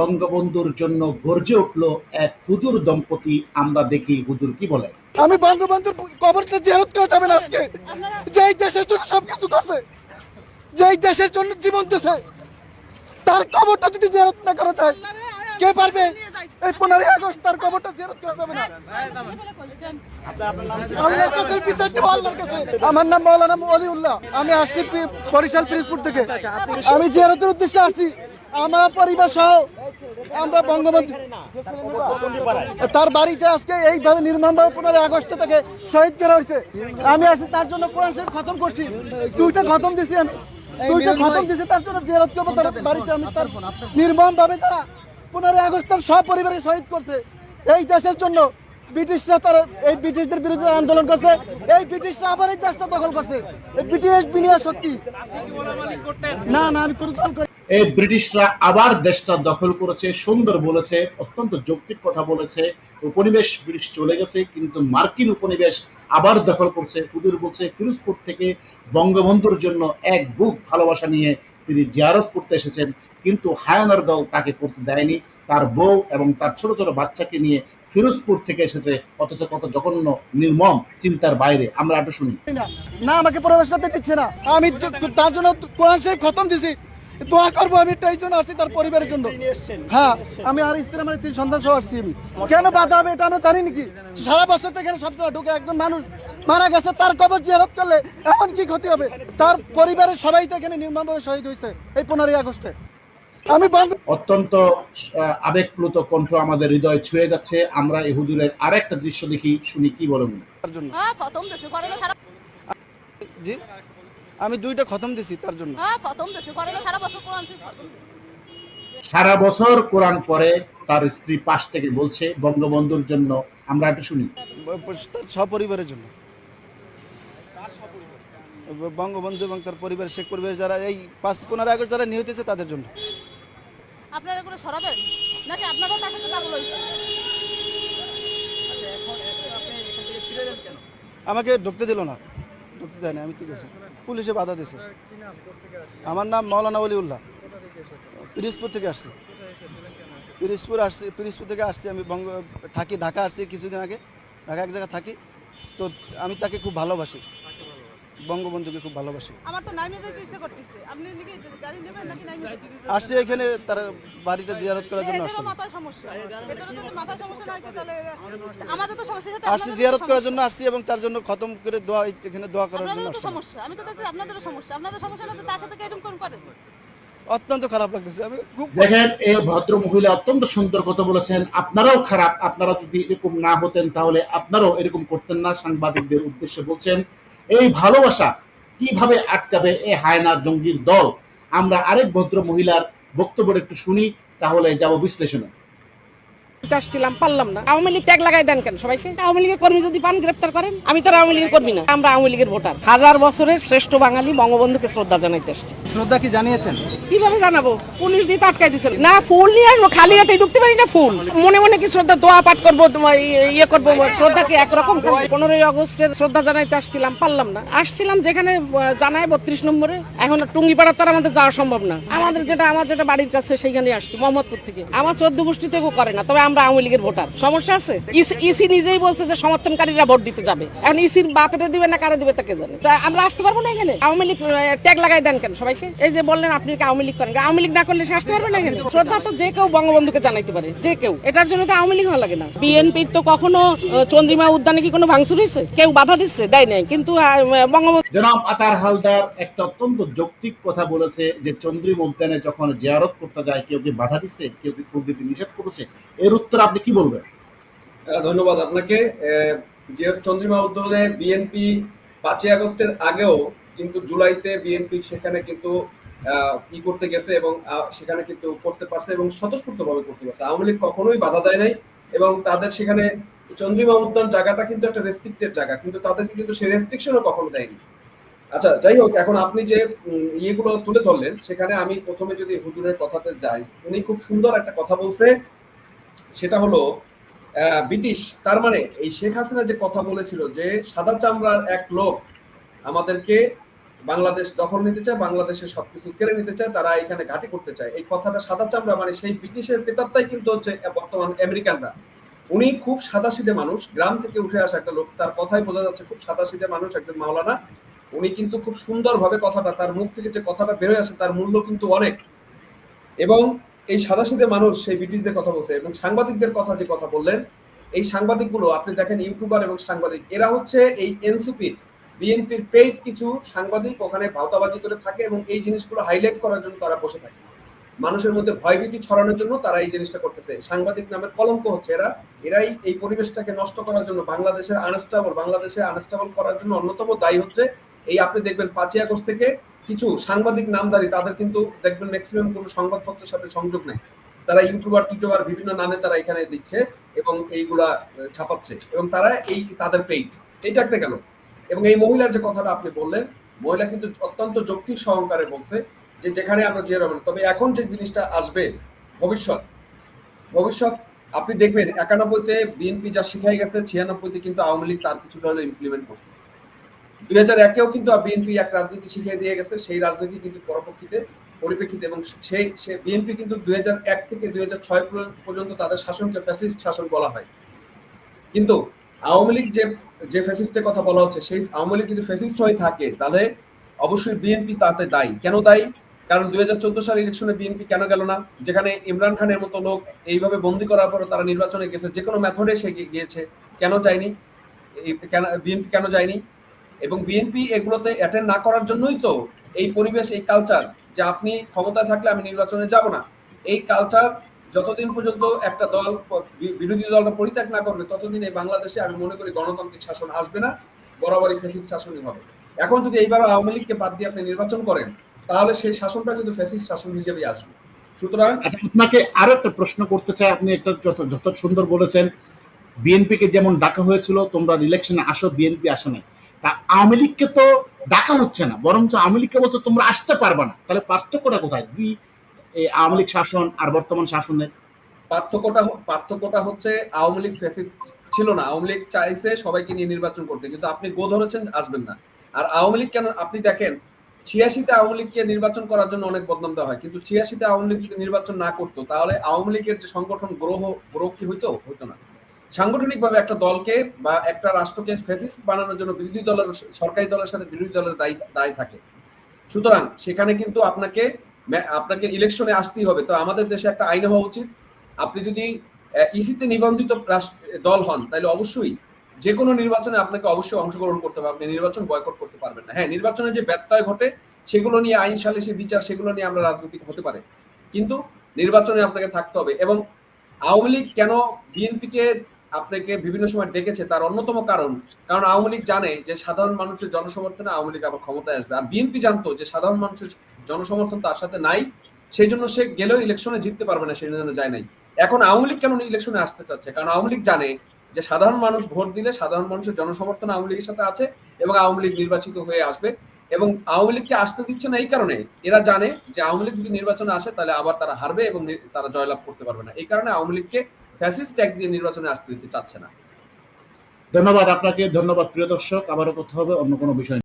বঙ্গবন্ধুর জন্য গর্জে উঠল এক হুজুর দম্পতি। আমরা দেখি হুজুর কি বলে। আমি বঙ্গবন্ধুর কবরটা জিয়ারত করা যাবে না আজকে। যেই দেশের জন্য সবকিছু করছে, যেই দেশের জন্য জীবন দিছে, তার কবরটা যদি জিয়ারত না করা যায়, কে পারবে? এই পনেরোই আগস্ট তার কবরটা জিয়ারত করা যাবে না। আল্লাহর কাছে বিচার দেবো, আল্লাহর কাছে। আমার নাম মাওলানা অলিউল্লাহ আমি আসছি বরিশাল পিরিজপুর থেকে। আমি জিয়ারতের উদ্দেশ্যে আসছি। আমার পরিবার সহ আমরা বঙ্গবন্ধু তার বাড়িতে আজকে এইভাবে নির্মমভাবে পনেরোই আগস্ট থেকে শহীদ করা হয়েছে। আমি আছি তার জন্য কোরআন শরীফ খতম করছি। দুইটা খতম দিছি আমি। দুইটা খতম দিছি তার জন্য জেরত করব তার বাড়িতে আমি। তার নির্মম ভাবে যারা পনেরোই আগস্ট তার সব পরিবারে শহীদ করছে এই দেশের জন্য ব্রিটিশরা তার এই ব্রিটিশদের বিরুদ্ধে আন্দোলন করছে এই ব্রিটিশরা আবার এই দেশটা দখল করছে। এই ব্রিটিশ বিনিয়া শক্তি। না না আমি কোনো দল করি এই ব্রিটিশরা আবার দেশটা দখল করেছে, সুন্দর বলেছে, অত্যন্ত যৌক্তিক কথা বলেছে। উপনিবেশ ব্রিটিশ চলে গেছে, কিন্তু মার্কিন উপনিবেশ আবার দখল করছে। হুজুর বলছে, ফিরোজপুর থেকে বঙ্গবন্ধুর জন্য এক বুক ভালোবাসা নিয়ে তিনি জিয়ারত করতে এসেছেন, কিন্তু হায়ানার দল তাকে করতে দেয়নি। তার বউ এবং তার ছোট ছোট বাচ্চাকে নিয়ে ফিরোজপুর থেকে এসেছে, অথচ কত জঘন্য, নির্মম চিন্তার বাইরে। আমরা একটু শুনি। না আমাকে প্রবেশ করতে দিচ্ছে না। আমি তার জন্য কোরআন শরীফ খতম দিছি। দোয়া করব আমি এই জন্য আসছি তার পরিবারের জন্য। হ্যাঁ আমি আর স্ত্রী আমার তিন সন্তান সহ আসছি আমি। কেন বাধা হবে এটা আমরা জানি নাকি? সারা বছর থেকে এখানে সবসময় ঢুকে একজন মানুষ মারা গেছে তার কবর জিয়ারত করলে এখন কি ক্ষতি হবে? তার পরিবারের সবাই তো এখানে নির্মমভাবে শহীদ হয়েছে এই পনেরোই আগস্টে। আমি অত্যন্ত আবেগপ্লুত কণ্ঠ আমাদের হৃদয় ছুঁয়ে যাচ্ছে। আমরা এই হুজুরের আরেকটা দৃশ্য দেখি শুনি কি বলেন হ্যাঁ জি। আমি দুইটা খতম দিছি তার জন্য। হ্যাঁ না সারা বছর কোরআন পরে তার স্ত্রী পাশ থেকে বলছে বঙ্গবন্ধুর জন্য আমরা একটু শুনি। তার সপরিবারের জন্য। বঙ্গবন্ধু এবং তার পরিবার শেখ পরিবার যারা এই পাঁচ পনেরো আগস্ট যারা নিহত হয়েছে তাদের জন্য। আপনারা সরাবেন? নাকি আপনারাও তাকে তো পাগল আমাকে ঢুকতে দিল না। ঢুকতে দেয়নি আমি ঠিক আছে। পুলিশে বাধা দিয়েছে। আমার নাম মৌলানা অলিউল্লাহ পিরিজপুর থেকে আসছি। পিরিজপুর আসছি পিরিজপুর থেকে আসছি আমি বঙ্গ থাকি ঢাকা আসছি কিছুদিন আগে। ঢাকা এক জায়গায় থাকি। তো আমি তাকে খুব ভালোবাসি। বঙ্গবন্ধুকে খুব ভালোবাসি। আমার তো নাইমে যেতে ইচ্ছে করতেছে। আপনি নাকি গাড়ি নেবেন নাকি নাইমে যেতে আসছি এখানে তার বাড়িটা জিয়ারত করার জন্য আসছি। সমস্যা। এটারও যদি মাথায় সমস্যা নাই তাহলে আমাদের তো সমস্যা সাথে আসছি জিয়ারত করার জন্য আসছি এবং তার জন্য খতম করে দোয়া এখানে দোয়া করার জন্য আপনাদেরও সমস্যা আমি তো দেখছি আপনাদেরও সমস্যা। আপনাদের সমস্যা না তার সাথে কেরকম কোন করে অত্যন্ত খারাপ লাগতেছে। আমি খুব দেখেন এই ভদ্র মহিলা অত্যন্ত সুন্দর কথা বলেছেন। আপনারাও খারাপ আপনারা যদি এরকম না হতেন তাহলে আপনারাও এরকম করতেন না সাংবাদিকদের উদ্দেশ্যে বলছেন। এই ভালোবাসা কীভাবে আটকাবে এ হায়না জঙ্গির দল? আমরা আরেক ভদ্র মহিলার বক্তব্য একটু শুনি, তাহলে যাব বিশ্লেষণে। আসছিলাম পারলাম না। আওয়ামী লীগ ট্যাগ লাগাই দেন কেন সবাইকে? আওয়ামী লীগের কর্মী যদি পান গ্রেপ্তার করেন? আমি তো আওয়ামী লীগের কর্মী না। আমরা আওয়ামী লীগের ভোটার। হাজার বছরের শ্রেষ্ঠ বাঙালি বঙ্গবন্ধুকে শ্রদ্ধা জানাইতে আসছি। শ্রদ্ধা কি জানিয়েছেন? কীভাবে জানাব? পুলিশ দিয়ে তো আটকাই দিয়েছিল না ফুল নিয়ে আসব খালি হাতে ঢুকতে পারি না ফুল। মনে মনে কি শ্রদ্ধা দোয়া পাঠ করব ইয়ে- করব শ্রদ্ধা কি একরকম? পনেরোই আগস্টের শ্রদ্ধা জানাইতে আসছিলাম পারলাম না। আসছিলাম যেখানে জানায় বত্রিশ নম্বরে। এখন টুঙ্গিপাড়া তার আমাদের যাওয়া সম্ভব না। আমাদের যেটা আমার যেটা বাড়ির কাছে সেইখানে আসছি মোহাম্মদপুর থেকে। আমার চোদ্দ গোষ্ঠী থেকেও করে না তবে আমরা আওয়ামী লীগের ভোটার। সমস্যা আছে? ইসি- নিজেই বলছে যে সমর্থনকারীরা ভোট দিতে যাবে। এখন ইসির দিবে না কারে দিবে তাকে জানে? আমরা আসতে পারব না এখানে? আওয়ামী লীগ ট্যাগ লাগাই দেন কেন সবাইকে? এই যে বললেন আপনি আওয়ামী লীগ করেন? আওয়ামী লীগ না করলে সে আসতে পারবে না এখানে? শ্রদ্ধা তো যে কেউ বঙ্গবন্ধুকে জানাইতে পারে, যে কেউ। এটার জন্য তো আওয়ামী লীগ লাগে না। তো কখনো চন্দ্রিমা উদ্যানে কি কোনো ভাঙচুর হয়েছে? কেউ বাধা দিচ্ছে, দেয় নাই। কিন্তু বঙ্গবন্ধু জনাব আতার হালদার একটা অত্যন্ত যৌক্তিক কথা বলেছে যে চন্দ্রিম উদ্যানে যখন জিয়ারত করতে যায়, কেউ কি বাধা দিচ্ছে? কেউ কি ফুল দিতে নিষেধ করেছে? এর উত্তর আপনি কি বলবেন? ধন্যবাদ আপনাকে। যে চন্দ্রিমা উদ্যানে বিএনপি পাঁচই আগস্টের আগেও কিন্তু জুলাইতে বিএনপি সেখানে কিন্তু ই করতে গেছে এবং সেখানে কিন্তু করতে পারছে এবং স্বতঃস্ফূর্তভাবে করতে পারছে। আওয়ামী লীগ কখনোই বাধা দেয় নাই এবং তাদের সেখানে চন্দ্রিমা উদ্যান জায়গাটা কিন্তু একটা রেস্ট্রিক্টেড জায়গা, কিন্তু তাদেরকে কিন্তু সেই রেস্ট্রিকশনও কখনো দেয়নি। আচ্ছা যাই হোক, এখন আপনি যে ইয়েগুলো তুলে ধরলেন, সেখানে আমি প্রথমে যদি হুজুরের কথাতে যাই, উনি খুব সুন্দর একটা কথা বলছে। সেটা হলো ব্রিটিশ, তার মানে এই শেখ হাসিনা যে কথা বলেছিল যে সাদা চামড়ার এক লোক আমাদেরকে বাংলাদেশ দখল নিতে চায়, বাংলাদেশের সবকিছু কেড়ে নিতে চায়, তারা এখানে ঘাঁটি করতে চায়। এই কথাটা সাদা চামড়া মানে সেই ব্রিটিশের পেতাত্তাই কিন্তু হচ্ছে বর্তমান আমেরিকানরা। উনি খুব সাদাসিধে মানুষ, গ্রাম থেকে উঠে আসা একটা লোক, তার কথাই বোঝা যাচ্ছে খুব সাদাসিধে মানুষ একজন মাওলানা। উনি কিন্তু খুব সুন্দরভাবে কথাটা, তার মুখ থেকে যে কথাটা বেরোয় আসে, তার মূল্য কিন্তু অনেক। এবং এই সাদাসিধে মানুষ, সেই ব্রিটিশদের কথা বলছে এবং সাংবাদিকদের কথা যে কথা বললেন, এই সাংবাদিকগুলো, আপনি দেখেন ইউটিউবার এবং সাংবাদিক, এরা হচ্ছে এই এনসিপি বিএনপির পেইড কিছু সাংবাদিক ওখানে ভাওতাবাজি করে থাকে এবং এই জিনিসগুলো হাইলাইট করার জন্য তারা বসে থাকে। মানুষের মধ্যে ভয়ভীতি ছড়ানোর জন্য তারা এই জিনিসটা করতেছে। সাংবাদিক নামের কলঙ্ক হচ্ছে এরা, এরাই এই পরিবেশটাকে নষ্ট করার জন্য, বাংলাদেশের আনস্টেবল বাংলাদেশে আনস্টেবল করার জন্য অন্যতম দায়ী হচ্ছে। এই আপনি দেখবেন পাঁচই আগস্ট থেকে কিছু সাংবাদিক নামদারি, তাদের কিন্তু দেখবেন ম্যাক্সিমাম কোনো সংবাদপত্রের সাথে সংযোগ নেই। তারা ইউটিউবার টিউটিউবার বিভিন্ন নামে তারা এখানে দিচ্ছে এবং এইগুলা ছাপাচ্ছে এবং তারা এই তাদের পেইড এইটা একটা গেল। এবং এই মহিলার যে কথাটা আপনি বললেন, মহিলা কিন্তু অত্যন্ত যৌক্তিক সহকারে বলছে যে যেখানে আমরা যে রকম, তবে এখন যে জিনিসটা আসবে, ভবিষ্যৎ। ভবিষ্যৎ, আপনি দেখবেন একানব্বইতে বিএনপি যা শিখাই গেছে, ছিয়ানব্বইতে কিন্তু আওয়ামী লীগ তার কিছুটা হলে ইমপ্লিমেন্ট করছে। দুই হাজার একেও কিন্তু বিএনপি এক রাজনীতি শিখিয়ে দিয়ে গেছে, সেই রাজনীতি কিন্তু পরবর্তীতে পরিপ্রেক্ষিতে এবং সেই, সে বিএনপি কিন্তু দুই হাজার এক থেকে দুই হাজার ছয় পর্যন্ত তাদের শাসনকে ফ্যাসিস্ট শাসন বলা হয়। কিন্তু আওয়ামী লীগ যে যে ফ্যাসিস্টের কথা বলা হচ্ছে, সেই আওয়ামী লীগ যদি ফ্যাসিস্ট হয়ে থাকে, তাহলে অবশ্যই বিএনপি তাতে দায়ী। কেন দায়ী? কারণ দুই হাজার চোদ্দ সাল ইলেকশনে বিএনপি কেন গেল না? যেখানে ইমরান খানের মতো লোক এইভাবে বন্দি করার পর তারা নির্বাচনে গেছে, যে কোনো মেথডে সে গিয়েছে। কেন যায়নি? বিএনপি কেন যায়নি? এবং বিএনপি এগুলোতে অ্যাটেন্ড না করার জন্যই তো এই পরিবেশ, এই কালচার যে আপনি ক্ষমতায় থাকলে আমি নির্বাচনে যাব না। এই কালচার যতদিন পর্যন্ত একটা দল বিরোধী দলটা পরিত্যাগ না করবে, ততদিন এই বাংলাদেশে আমি মনে করি গণতান্ত্রিক শাসন আসবে না, বরাবরই ফ্যাসিস্ট শাসনই হবে। এখন যদি এইবার আওয়ামী লীগকে বাদ দিয়ে আপনি নির্বাচন করেন, তাহলে সেই শাসনটা কিন্তু ফ্যাসিস্ট শাসন হিসেবেই আসবে। সুতরাং আচ্ছা আপনাকে আরও একটা প্রশ্ন করতে চাই, আপনি একটা যত যত সুন্দর বলেছেন বিএনপিকে যেমন ডাকা হয়েছিল, তোমরা ইলেকশনে আসো বিএনপি আসে তা আওয়ামী লীগকে তো ডাকা হচ্ছে না, বরঞ্চ আওয়ামী লীগকে বলছে তোমরা আসতে পারবে না। তাহলে পার্থক্যটা কোথায়? দুই আওয়ামী লীগ শাসন আর বর্তমান শাসনের। পার্থক্যটা পার্থক্যটা হচ্ছে আওয়ামী লীগ ফ্যাসিস্ট ছিল না। আওয়ামী লীগ চাইছে সবাইকে নিয়ে নির্বাচন করতে, কিন্তু আপনি গো ধরেছেন, আসবেন না। আর আওয়ামী লীগ কেন আপনি দেখেন, ছিয়াশিতে আওয়ামী লীগকে নির্বাচন করার জন্য অনেক বদনাম দেওয়া হয়, কিন্তু ছিয়াশিতে আওয়ামী লীগ যদি নির্বাচন না করতো, তাহলে আওয়ামী লীগের যে সংগঠন, গ্রহ গ্রহ কি হইতো? হইতো না। সাংগঠনিকভাবে একটা দলকে বা একটা রাষ্ট্রকে ফ্যাসিস্ট বানানোর জন্য বিরোধী দলের সরকারি দলের সাথে বিরোধী দলের দায়ী, দায় থাকে। সুতরাং সেখানে কিন্তু আপনাকে আপনাকে ইলেকশনে আসতেই হবে। তো আমাদের দেশে একটা আইন হওয়া উচিত। আপনি যদি ইসিতে নিবন্ধিত দল হন, তাহলে অবশ্যই যে কোনো নির্বাচনে আপনাকে অবশ্যই অংশগ্রহণ করতে হবে। আপনি নির্বাচন বয়কট করতে পারবেন না। হ্যাঁ নির্বাচনে যে ব্যত্যয় ঘটে, সেগুলো নিয়ে আইন সালিসি বিচার, সেগুলো নিয়ে আমরা রাজনৈতিক হতে পারে। কিন্তু নির্বাচনে আপনাকে থাকতে হবে। এবং আওয়ামী লীগ কেন বিএনপিকে আপনাকে বিভিন্ন সময় ডেকেছে তার অন্যতম কারণ। কারণ আওয়ামী লীগ জানে যে সাধারণ মানুষের জনসমর্থনে আওয়ামী লীগ আবার ক্ষমতায় আসবে। আর বিএনপি জানতো যে সাধারণ মানুষের জনসমর্থন তার সাথে নাই, সেই জন্য সে গেলেও ইলেকশনে জিততে পারবে না, সেই জন্য যায় নাই। এখন আওয়ামী লীগ কেন ইলেকশনে আসতে চাচ্ছে? কারণ আওয়ামী লীগ জানে যে সাধারণ মানুষ ভোট দিলে সাধারণ মানুষের জনসমর্থন আওয়ামী লীগের সাথে আছে এবং আওয়ামী লীগ নির্বাচিত হয়ে আসবে। এবং আওয়ামী লীগকে আসতে দিচ্ছে না এই কারণে। এরা জানে যে আওয়ামী লীগ যদি নির্বাচনে আসে তাহলে আবার তারা হারবে এবং তারা জয়লাভ করতে পারবে না। এই কারণে আওয়ামী লীগকে ফ্যাসিস্ট ট্যাগ দিয়ে নির্বাচনে আসতে দিতে চাচ্ছে না ধন্যবাদ আপনাকে, ধন্যবাদ প্রিয় দর্শক আবারও কথা হবে, অন্য কোনো বিষয়।